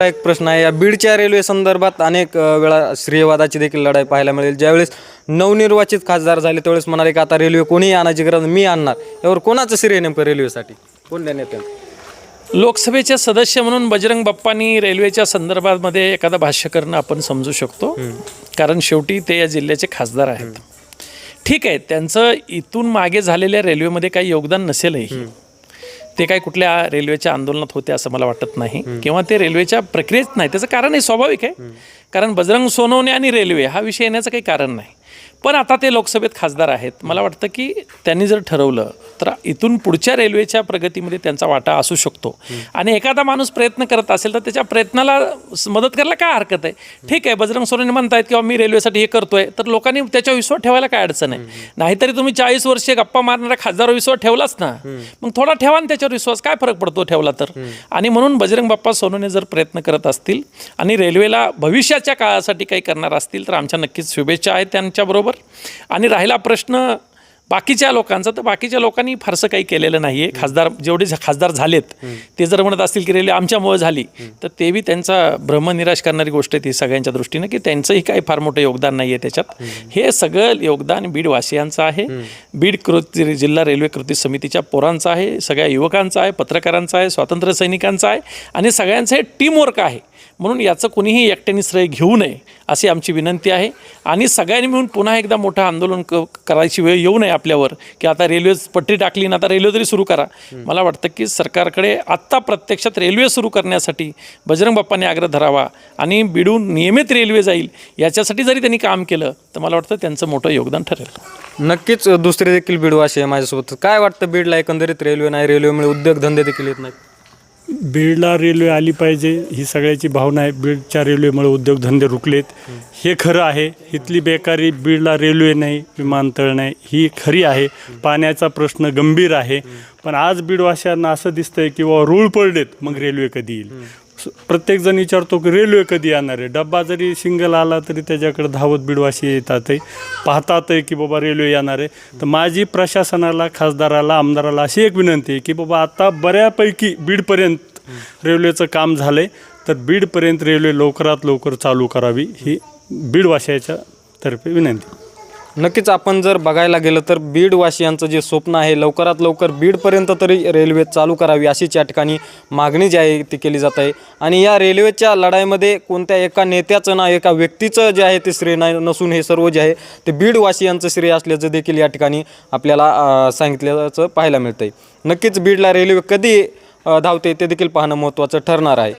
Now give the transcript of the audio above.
एक प्रश्न आहे. या बीडच्या रेल्वे संदर्भात अनेक वेळा श्रीयवादाची देखील लढाई पाहायला मिळेल. ज्यावेळेस नवनिर्वाचित खासदार झाले त्यावेळेस म्हणाले की आता रेल्वे कोणीही आणायची गरज मी आणणार. यावर कोणाचं श्रेय नेमकं रेल्वेसाठी? कोणत्या नेत्यांचं लोकसभेचे सदस्य म्हणून बजरंग बाप्पांनी रेल्वेच्या संदर्भामध्ये एखादं भाष्य करणं आपण समजू शकतो. कारण शेवटी ते या जिल्ह्याचे खासदार आहेत. ठीक आहे त्यांचं इथून मागे झालेल्या रेल्वेमध्ये काही योगदान नसेलही. ते काही कुठल्या रेल्वेच्या आंदोलनात होते असं मला वाटत नाही. किंवा ते रेल्वेच्या प्रक्रियेत नाही. त्याचं कारण हे स्वाभाविक आहे. कारण बजरंग सोनवणे आणि रेल्वे हा विषय येण्याचं काही कारण नाही. पण आता ते लोकसभेत खासदार आहेत. मला वाटतं की त्यांनी जर ठरवलं तर इथून पुढच्या रेल्वेच्या प्रगतीमध्ये त्यांचा वाटा असू शकतो. आणि एखादा माणूस प्रयत्न करत असेल तर त्याच्या प्रयत्नाला मदत करायला काय हरकत आहे? ठीक आहे बजरंग सोनवणे म्हणतायत किंवा मी रेल्वेसाठी हे करतोय. तर लोकांनी त्याच्यावर विश्वास ठेवायला काय अडचण आहे? नाहीतरी तुम्ही चाळीस वर्षे गप्पा मारणाऱ्या खासदारावर विश्वास ठेवलाच ना. मग थोडा ठेवा ना त्याच्यावर विश्वास. काय फरक पडतो ठेवला तर? आणि म्हणून बजरंग बाप्पा सोनूने जर प्रयत्न करत असतील आणि रेल्वेला भविष्याच्या काळासाठी काही करणार असतील तर आमच्या नक्कीच शुभेच्छा आहेत त्यांच्याबरोबर. आणि राहिला प्रश्न बाकीच्या लोकांचा. तर बाकीच्या लोकांनी फारसं काही केलेलं नाही आहे खासदार जेवढे खासदार झालेत ते जर म्हणत असतील की रेल्वे आमच्यामुळे झाली तर ते बी त्यांचा भ्रमनिराश करणारी गोष्ट आहे ती सगळ्यांच्या दृष्टीनं की त्यांचंही काही फार मोठं योगदान नाही आहे त्याच्यात हे सगळं योगदान बीडवासियांचं आहे. बीड कृती जिल्हा रेल्वे कृती समितीच्या पोरांचं आहे सगळ्या युवकांचं आहे पत्रकारांचं आहे स्वातंत्र्य सैनिकांचं आहे आणि सगळ्यांचं हे टीमवर्क आहे. म्हणून याचं कुणीही एकट्याने श्रेय घेऊ नये अशी आमची विनंती आहे. आणि सगळ्यांनी मिळून पुन्हा एकदा मोठं आंदोलन क करायची वेळ येऊ नये आपल्यावर की आता रेल्वे पट्टी टाकली ना आता रेल्वे तरी सुरू करा. मला वाटतं की सरकारकडे आत्ता प्रत्यक्षात रेल्वे सुरू करण्यासाठी बजरंग बाप्पाने आग्रह धरावा आणि बिडून नियमित रेल्वे जाईल याच्यासाठी जरी त्यांनी काम केलं तर मला वाटतं त्यांचं मोठं योगदान ठरेल. नक्कीच दुसरे देखील बीडवासी आहे माझ्यासोबत. काय वाटतं बीडला एकंदरीत रेल्वे नाही रेल्वेमुळे उद्योगधंदे देखील येत नाहीत? बीडला रेल्वे आली पाहिजे ही सगळ्याची भावना आहे. बीडच्या रेल्वेमुळे उद्योगधंदे रुकलेत. हे खरं आहे. इथली बेकारी बीडला रेल्वे नाही विमानतळ नाही ही खरी आहे. पाण्याचा प्रश्न गंभीर आहे. पण आज बीडवाशांना असं दिसतंय की बाबा रूळ पडलेत मग रेल्वे कधी येईल? प्रत्येकजण विचारतो की रेल्वे कधी येणार आहे? डब्बा जरी सिंगल आला तरी त्याच्याकडे धावत बिडवाशी येतात आहे पाहतात आहे की बाबा रेल्वे येणार आहे. तर माझी प्रशासनाला खासदाराला आमदाराला अशी एक विनंती आहे की बाबा आता बऱ्यापैकी बीडपर्यंत रेल्वेचं काम झालं आहे तर बीडपर्यंत रेल्वे लवकरात लवकर चालू करावी ही बीडवाशाच्या तर्फे विनंती. नक्कीच आपण जर बघायला गेलं तर बीडवासियांचं जे स्वप्न आहे लवकरात लवकर बीडपर्यंत तरी रेल्वे चालू करावी अशीच या ठिकाणी मागणी जी आहे ती केली जात आहे. आणि या रेल्वेच्या लढाईमध्ये कोणत्या एका नेत्याचं ना एका व्यक्तीचं जे आहे ते श्रेय नाही नसून हे सर्व जे आहे ते बीडवासियांचं श्रेय असल्याचं देखील या ठिकाणी आपल्याला सांगितल्याचं पाहायला मिळतं आहे नक्कीच बीडला रेल्वे कधी धावते ते देखील पाहणं महत्त्वाचं ठरणार आहे.